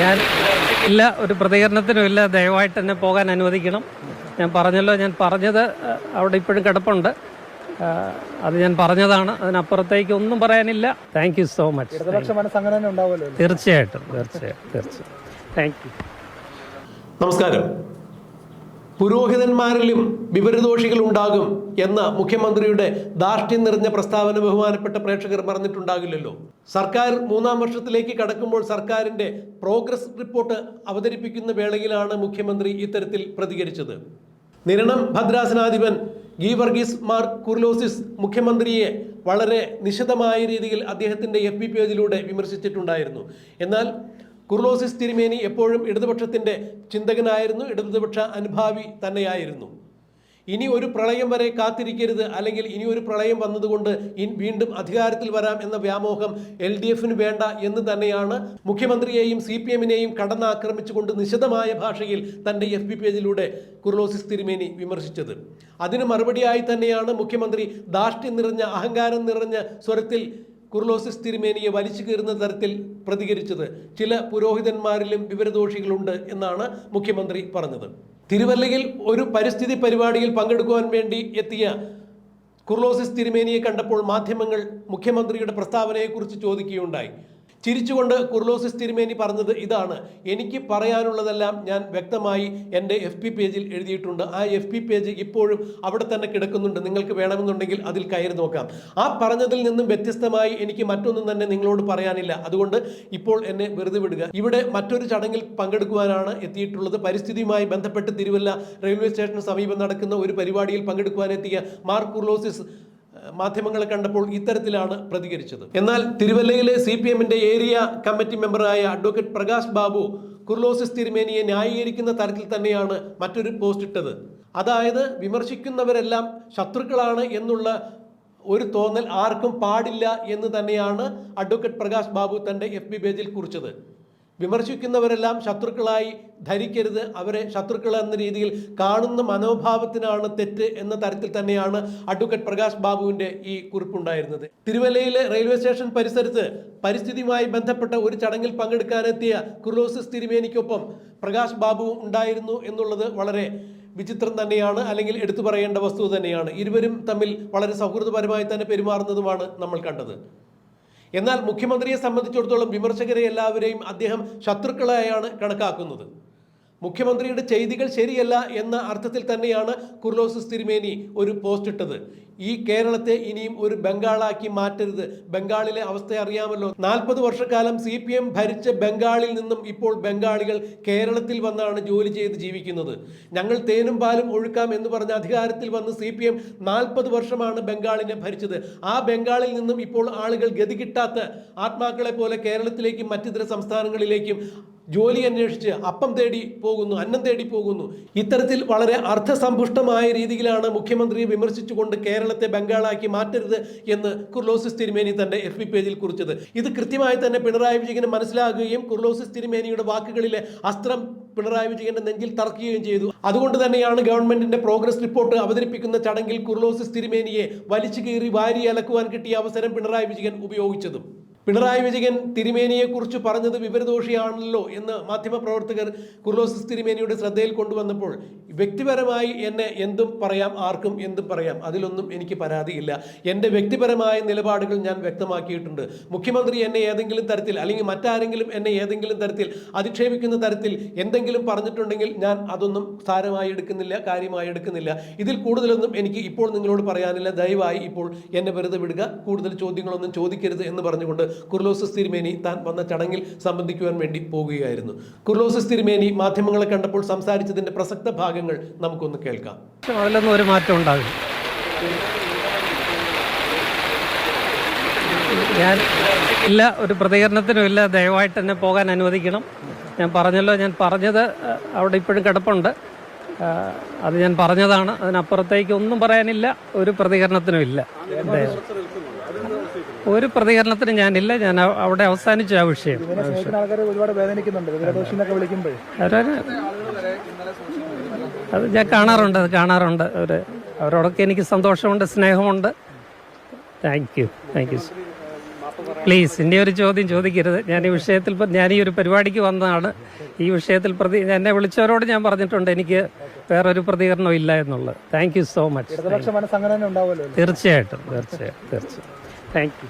ഞാൻ ഇല്ല ഒരു പ്രതികരണത്തിനും ഇല്ല ദയവായിട്ട് തന്നെ പോകാൻ അനുവദിക്കണം. ഞാൻ പറഞ്ഞല്ലോ ഞാൻ പറഞ്ഞത് അവിടെ ഇപ്പോഴും കിടപ്പുണ്ട്. അത് ഞാൻ പറഞ്ഞതാണ് അതിനപ്പുറത്തേക്ക് ഒന്നും പറയാനില്ല. താങ്ക് യു സോ മച്ച് തീർച്ചയായിട്ടും തീർച്ചയായിട്ടും തീർച്ചയായും താങ്ക് യു നമസ്കാരം. പുരോഹിതന്മാരിലും വിവരദോഷികൾ ഉണ്ടാകും എന്ന മുഖ്യമന്ത്രിയുടെ ധാർഷ്ട്യം നിറഞ്ഞ പ്രസ്താവന ബഹുമാനപ്പെട്ട പ്രേക്ഷകർ പറഞ്ഞിട്ടുണ്ടാകില്ലല്ലോ സർക്കാർ മൂന്നാം വർഷത്തിലേക്ക് കടക്കുമ്പോൾ സർക്കാരിന്റെ പ്രോഗ്രസ് റിപ്പോർട്ട് അവതരിപ്പിക്കുന്ന വേളയിലാണ് മുഖ്യമന്ത്രി ഇത്തരത്തിൽ പ്രതികരിച്ചത്. നിരണം ഭദ്രാസനാധിപൻ ഗീ വർഗീസ് മാർ കുർലോസിസ് മുഖ്യമന്ത്രിയെ വളരെ നിശിതമായ രീതിയിൽ അദ്ദേഹത്തിന്റെ എഫ് ബി പേജിലൂടെ വിമർശിച്ചിട്ടുണ്ടായിരുന്നു. എന്നാൽ കുർലോസിസ് തിരുമേനി എപ്പോഴും ഇടതുപക്ഷത്തിന്റെ ചിന്തകനായിരുന്നു. ഇടതുപക്ഷ അനുഭാവി തന്നെയായിരുന്നു. ഇനി ഒരു പ്രളയം വരെ കാത്തിരിക്കരുത്. അല്ലെങ്കിൽ ഇനി ഒരു പ്രളയം വന്നതുകൊണ്ട് വീണ്ടും അധികാരത്തിൽ വരാം എന്ന വ്യാമോഹം എൽ ഡി എഫിന് വേണ്ട എന്ന് തന്നെയാണ് മുഖ്യമന്ത്രിയെയും സി പി എമ്മിനെയും കടന്നാക്രമിച്ചുകൊണ്ട് നിശിതമായ ഭാഷയിൽ തന്റെ എഫ് ബി പേജിലൂടെ കുർലോസിസ് തിരുമേനി വിമർശിച്ചത്. അതിന് മറുപടിയായി തന്നെയാണ് മുഖ്യമന്ത്രി ദാഷ്ട്യം നിറഞ്ഞ അഹങ്കാരം നിറഞ്ഞ സ്വരത്തിൽ കുർലോസിസ് തിരുമേനിയെ വലിച്ചു കീറുന്ന തരത്തിൽ പ്രതികരിച്ചത് ചില പുരോഹിതന്മാരിലും വിവരദോഷികളുണ്ട് എന്നാണ് മുഖ്യമന്ത്രി പറഞ്ഞത്. തിരുവല്ലയിൽ ഒരു പരിസ്ഥിതി പരിപാടിയിൽ പങ്കെടുക്കുവാൻ വേണ്ടി എത്തിയ കുർലോസിസ് തിരുമേനിയെ കണ്ടപ്പോൾ മാധ്യമങ്ങൾ മുഖ്യമന്ത്രിയുടെ പ്രസ്താവനയെക്കുറിച്ച് ചോദിക്കുകയുണ്ടായി. ചിരിച്ചുകൊണ്ട് കുർലോസിസ് തിരുമേനി പറഞ്ഞത് ഇതാണ്. എനിക്ക് പറയാനുള്ളതെല്ലാം ഞാൻ വ്യക്തമായി എന്റെ എഫ് പി പേജിൽ എഴുതിയിട്ടുണ്ട്. ആ എഫ് പി പേജ് ഇപ്പോഴും അവിടെ തന്നെ കിടക്കുന്നുണ്ട്. നിങ്ങൾക്ക് വേണമെന്നുണ്ടെങ്കിൽ അതിൽ കയറി നോക്കാം. ആ പറഞ്ഞതിൽ നിന്നും വ്യത്യസ്തമായി എനിക്ക് മറ്റൊന്നും തന്നെ നിങ്ങളോട് പറയാനില്ല. അതുകൊണ്ട് ഇപ്പോൾ എന്നെ വെറുതെ വിടുക. ഇവിടെ മറ്റൊരു ചടങ്ങിൽ പങ്കെടുക്കുവാനാണ് എത്തിയിട്ടുള്ളത്. പരിസ്ഥിതിയുമായി ബന്ധപ്പെട്ട് തിരുവല്ല റെയിൽവേ സ്റ്റേഷന് സമീപം നടക്കുന്ന ഒരു പരിപാടിയിൽ പങ്കെടുക്കുവാനെത്തിയ മാർ കുർലോസിസ് മാധ്യമങ്ങളെ കണ്ടപ്പോൾ ഇത്തരത്തിലാണ് പ്രതികരിച്ചത്. എന്നാൽ തിരുവല്ലയിലെ സി പി എമ്മിന്റെ ഏരിയ കമ്മിറ്റി മെമ്പറായ അഡ്വക്കേറ്റ് പ്രകാശ് ബാബു കുർലോസിസ് തിരുമേനിയെ ന്യായീകരിക്കുന്ന തരത്തിൽ തന്നെയാണ് മറ്റൊരു പോസ്റ്റ് ഇട്ടത്. അതായത് വിമർശിക്കുന്നവരെല്ലാം ശത്രുക്കളാണ് എന്നുള്ള ഒരു തോന്നൽ ആർക്കും പാടില്ല എന്ന് തന്നെയാണ് അഡ്വക്കേറ്റ് പ്രകാശ് ബാബു തന്റെ എഫ് ബി പേജിൽ കുറിച്ചത്. വിമർശിക്കുന്നവരെല്ലാം ശത്രുക്കളായി ധരിക്കരുത്. അവരെ ശത്രുക്കൾ എന്ന രീതിയിൽ കാണുന്ന മനോഭാവത്തിനാണ് തെറ്റ് എന്ന തരത്തിൽ തന്നെയാണ് അഡ്വക്കേറ്റ് പ്രകാശ് ബാബുവിന്റെ ഈ കുറിപ്പുണ്ടായിരുന്നത്. തിരുവല്ലയിലെ റെയിൽവേ സ്റ്റേഷൻ പരിസരത്ത് പരിസ്ഥിതിയുമായി ബന്ധപ്പെട്ട ഒരു ചടങ്ങിൽ പങ്കെടുക്കാനെത്തിയ കുർലോസിസ് തിരുമേനിക്കൊപ്പം പ്രകാശ് ബാബുവും ഉണ്ടായിരുന്നു എന്നുള്ളത് വളരെ വിചിത്രം തന്നെയാണ് അല്ലെങ്കിൽ എടുത്തു പറയേണ്ട വസ്തു തന്നെയാണ്. ഇരുവരും തമ്മിൽ വളരെ സൗഹൃദപരമായി തന്നെ പെരുമാറുന്നതുമാണ് നമ്മൾ കണ്ടത്. എന്നാൽ മുഖ്യമന്ത്രിയെ സംബന്ധിച്ചിടത്തോളം വിമർശകരെ എല്ലാവരെയും അദ്ദേഹം ശത്രുക്കളായാണ് കണക്കാക്കുന്നത്. മുഖ്യമന്ത്രിയുടെ ചെയ്തികൾ ശരിയല്ല എന്ന അർത്ഥത്തിൽ തന്നെയാണ് കുർലോസിസ് തിരുമേനി ഒരു പോസ്റ്റ് ഇട്ടത്. ഈ കേരളത്തെ ഇനിയും ഒരു ബംഗാളാക്കി മാറ്റരുത്. ബംഗാളിലെ അവസ്ഥ അറിയാമല്ലോ. നാൽപ്പത് വർഷക്കാലം സി പി എം ഭരിച്ച ബംഗാളിൽ നിന്നും ഇപ്പോൾ ബംഗാളികൾ കേരളത്തിൽ വന്നാണ് ജോലി ചെയ്ത് ജീവിക്കുന്നത്. ഞങ്ങൾ തേനും പാലും ഒഴുക്കാം എന്ന് പറഞ്ഞ അധികാരത്തിൽ വന്ന് സി പി എം നാൽപ്പത് വർഷമാണ് ബംഗാളിനെ ഭരിച്ചത്. ആ ബംഗാളിൽ നിന്നും ഇപ്പോൾ ആളുകൾ ഗതി കിട്ടാത്ത ആത്മാക്കളെ പോലെ കേരളത്തിലേക്കും മറ്റിതര സംസ്ഥാനങ്ങളിലേക്കും ജോലി അന്വേഷിച്ച് അപ്പം തേടി പോകുന്നു അന്നം തേടി പോകുന്നു. ഇത്തരത്തിൽ വളരെ അർത്ഥസമ്പുഷ്ടമായ രീതിയിലാണ് മുഖ്യമന്ത്രിയെ വിമർശിച്ചുകൊണ്ട് കേരളത്തെ ബംഗാളാക്കി മാറ്റരുത് എന്ന് കുർലോസിസ് തിരുമേനി തന്റെ എഫ് പേജിൽ കുറിച്ചത്. ഇത് കൃത്യമായി തന്നെ പിണറായി വിജയന് മനസ്സിലാകുകയും കുർലോസിസ് തിരുമേനിയുടെ വാക്കുകളിലെ അസ്ത്രം പിണറായി വിജയന്റെ നെഞ്ചിൽ തറക്കുകയും ചെയ്തു. അതുകൊണ്ട് തന്നെയാണ് ഗവൺമെന്റിന്റെ പ്രോഗ്രസ് റിപ്പോർട്ട് അവതരിപ്പിക്കുന്ന ചടങ്ങിൽ കുർലോസിസ് തിരുമേനിയെ വലിച്ചു കീറി വാരി അലക്കുവാൻ കിട്ടിയ അവസരം പിണറായി വിജയൻ ഉപയോഗിച്ചതും. പിണറായി വിജയൻ തിരുമേനിയെക്കുറിച്ച് പറഞ്ഞത് വിവരദോഷിയാണല്ലോ എന്ന് മാധ്യമപ്രവർത്തകർ കുർലോസിസ് തിരുമേനിയുടെ ശ്രദ്ധയിൽ കൊണ്ടുവന്നപ്പോൾ വ്യക്തിപരമായി എന്നെ എന്തും പറയാം ആർക്കും എന്തും പറയാം അതിലൊന്നും എനിക്ക് പരാതിയില്ല എന്റെ വ്യക്തിപരമായ നിലപാടുകൾ ഞാൻ വ്യക്തമാക്കിയിട്ടുണ്ട്. മുഖ്യമന്ത്രി എന്നെ ഏതെങ്കിലും തരത്തിൽ അല്ലെങ്കിൽ മറ്റാരെങ്കിലും എന്നെ ഏതെങ്കിലും തരത്തിൽ അധിക്ഷേപിക്കുന്ന തരത്തിൽ എന്തെങ്കിലും പറഞ്ഞിട്ടുണ്ടെങ്കിൽ ഞാൻ അതൊന്നും സാരമായി എടുക്കുന്നില്ല കാര്യമായി എടുക്കുന്നില്ല. ഇതിൽ കൂടുതലൊന്നും എനിക്ക് ഇപ്പോൾ നിങ്ങളോട് പറയാനില്ല. ദയവായി ഇപ്പോൾ എന്നെ വെറുതെ വിടുക. കൂടുതൽ ചോദ്യങ്ങളൊന്നും ചോദിക്കരുത് എന്ന് പറഞ്ഞുകൊണ്ട് കുർലോസസ് തിരുമേനി താൻ വന്ന ചടങ്ങിൽ സംബന്ധിക്കുവാൻ വേണ്ടി പോകുകയായിരുന്നു. കുർലോസസ് തിരുമേനി മാധ്യമങ്ങളെ കണ്ടപ്പോൾ സംസാരിച്ചതിന്റെ പ്രസക്ത ഭാഗങ്ങൾ നമുക്കൊന്ന് കേൾക്കാം. പക്ഷെ അതിലൊന്നും ഒരു മാറ്റം ഉണ്ടാകും ഞാൻ ഇല്ല ഒരു പ്രതികരണത്തിനും ഇല്ല ദയവായിട്ട് എന്നെ പോകാൻ അനുവദിക്കണം. ഞാൻ പറഞ്ഞല്ലോ ഞാൻ പറഞ്ഞത് അവിടെ ഇപ്പോഴും കിടപ്പുണ്ട്. അത് ഞാൻ പറഞ്ഞതാണ്. അതിനപ്പുറത്തേക്ക് ഒന്നും പറയാനില്ല ഒരു പ്രതികരണത്തിനും ഇല്ല. ഒരു പ്രതികരണത്തിനും ഞാനില്ല ഞാൻ അവിടെ അവസാനിച്ചു ആ വിഷയം. ഒരുപാട് വേദനിക്കുന്നുണ്ട്. അത് ഞാൻ കാണാറുണ്ട് അത് കാണാറുണ്ട്. അവർ അവരോടൊക്കെ എനിക്ക് സന്തോഷമുണ്ട് സ്നേഹമുണ്ട്. Thank you thank you please ഇനി ഒരു ചോദ്യം ചോദിക്കരുത്. ഞാൻ ഈ വിഷയത്തിൽ ഞാൻ ഈ ഒരു പരിപാടിക്ക് വന്നതാണ്. ഈ വിഷയത്തിൽ പ്രതി എന്നെ വിളിച്ചവരോട് ഞാൻ പറഞ്ഞിട്ടുണ്ട് എനിക്ക് വേറൊരു പ്രതികരണം ഇല്ല എന്നുള്ളത്. താങ്ക് യു സോ മച്ച് തീർച്ചയായിട്ടും തീർച്ചയായിട്ടും തീർച്ചയായും താങ്ക് യു